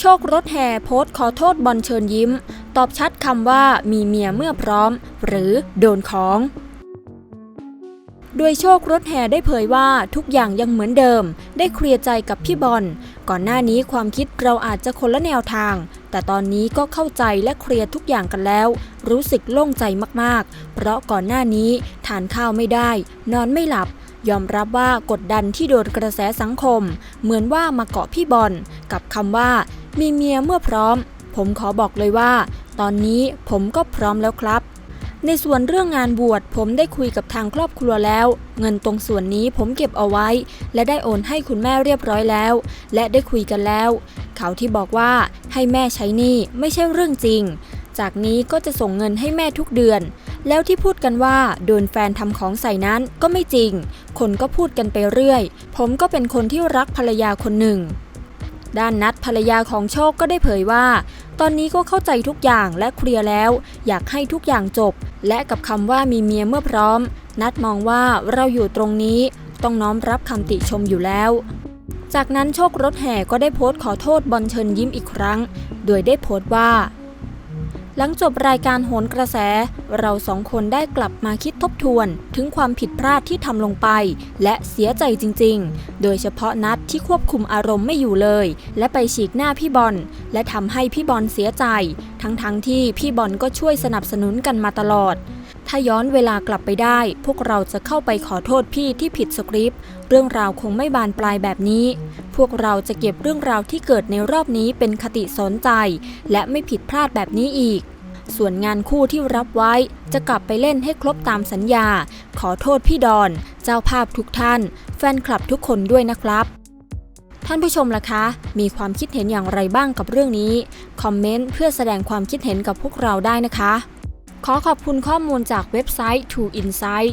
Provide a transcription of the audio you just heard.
โชครถแห่โพสต์ขอโทษบอลเชิญยิ้ม ตอบชัดคำว่ามีเมียเมื่อพร้อม หรือโดนของโดยโชครถแห่ได้เผยว่าทุกอย่างยังเหมือนเดิม ได้เคลียร์ใจกับพี่บอล ก่อนหน้านี้ความคิดเราอาจจะคนละแนวทาง แต่ตอนนี้ก็เข้าใจและเคลียร์ทุกอย่างกันแล้ว รู้สึกโล่งใจมากๆ เพราะก่อนหน้านี้ทานข้าวไม่ได้ นอนไม่หลับ ยอมรับว่ากดดันที่โดนกระแสสังคม เหมือนว่ามาเกาะพี่บอลกับคำว่า มีเมียเมื่อพร้อม ผมขอบอกเลยว่า ตอนนี้ผมก็พร้อมแล้วครับ ในส่วนเรื่องงานบวชผมได้คุยกับทางครอบครัวแล้ว เงินตรงส่วนนี้ผมเก็บเอาไว้ และได้โอนให้คุณแม่เรียบร้อยแล้ว และได้คุยกันแล้ว เขาที่บอกว่าให้แม่ใช้หนี้ไม่ใช่เรื่องจริง จากนี้ก็จะส่งเงินให้แม่ทุกเดือนแล้วที่พูดกันว่าโดนแฟนทำของใส่นั้นก็ไม่จริง คนก็พูดกันไปเรื่อย ผมก็เป็นคนที่รักภรรยาคนหนึ่ง ด้านนัดภรรยาของโชคก็ได้เผยว่า ตอนนี้ก็เข้าใจทุกอย่างและเคลียร์แล้ว อยากให้ทุกอย่างจบ และกับคำว่ามีเมียเมื่อพร้อม นัดมองว่าเราอยู่ตรงนี้ต้องน้อมรับคำติชมอยู่แล้ว จากนั้นโชครถแห่ก็ได้โพสต์ขอโทษบอลเชิญยิ้มอีกครั้ง โดยได้โพสต์ว่า หลังจบรายการโหนกระแส เราสองคนได้กลับมาคิดทบทวน ถึงความผิดพลาดที่ทำลงไป และเสียใจจริง ๆ โดยเฉพาะนัดที่ควบคุมอารมณ์ไม่อยู่เลย และไปฉีกหน้าพี่บอล และทำให้พี่บอลเสียใจ ทั้งๆทที่พี่บอลก็ช่วยสนับสนุนกันมาตลอด ถ้าย้อนเวลากลับไปได้ พวกเราจะเข้าไปขอโทษพี่ที่ผิดสคริปต์ เรื่องราวคงไม่บานปลายแบบนี้ พวกเราจะเก็บเรื่องราวที่เกิดในรอบนี้เป็นคติสอนใจ และไม่ผิดพลาดแบบนี้อีก ส่วนงานคู่ที่รับไว้จะกลับไปเล่นให้ครบตามสัญญา ขอโทษพี่ดอน เจ้าภาพทุกท่าน แฟนคลับทุกคนด้วยนะครับท่านผู้ชมล่ะคะ มีความคิดเห็นอย่างไรบ้างกับเรื่องนี้ คอมเมนต์เพื่อแสดงความคิดเห็นกับพวกเราได้นะคะ ขอขอบคุณข้อมูลจากเว็บไซต์ To Insight